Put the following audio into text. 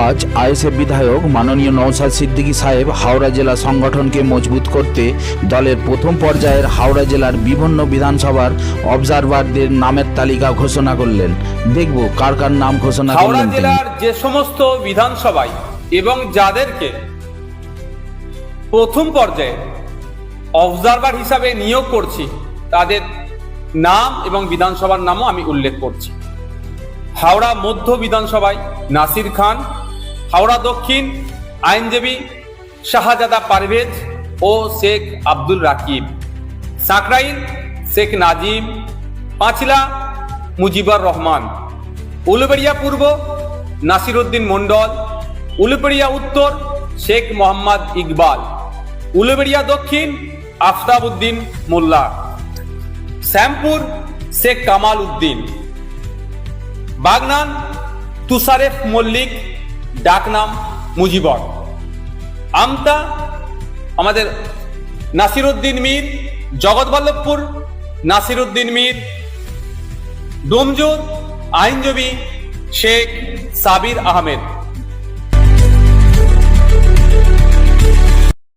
আজ আইএসএফ বিধায়ক মাননীয় নওশাদ সিদ্দিকী সাহেব হাওড়া জেলা সংগঠনকে মজবুত করতে দলের প্রথম পর্যায়ের হাওড়া জেলার বিভিন্ন বিধানসভার অবজারভারদের নামের তালিকা ঘোষণা করলেন দেখব কার কার নাম ঘোষণা হাওড়া করলেন তিনি। জেলার যে সমস্ত বিধানসভায় এবং যাদেরকে প্রথম পর্যায়ে অবজারভার হিসাবে নিয়োগ করছি তাদের নাম এবং বিধানসভার নামও আমি উল্লেখ করছি হাওড়া মধ্য বিধানসভায় নাসির খান হাওড়া দক্ষিণ আইনজীবী শাহজাদা পারভেজ ও শেখ আব্দুল রাকিব। সাঁকরাইল শেখ নাজিম, পাঁচলা মুজিবর রহমান। উলুবেড়িয়া পূর্ব নাসিরুদ্দিন মণ্ডল। উলুবেড়িয়া উত্তর শেখ মোহাম্মদ ইকবাল। উলুবেড়িয়া দক্ষিণ আফতাব উদ্দিন মোল্লা। শ্যামপুর শেখ কামাল উদ্দিন। বাগনান তুষারেফ মল্লিক ডাকনাম মুজিবর। আমতা আমাদের নাসিরুদ্দিন মীর জগৎবল্লভপুর নাসিরুদ্দিন মীর ডোমজোর আইনজীবী শেখ সাবির আহমেদ।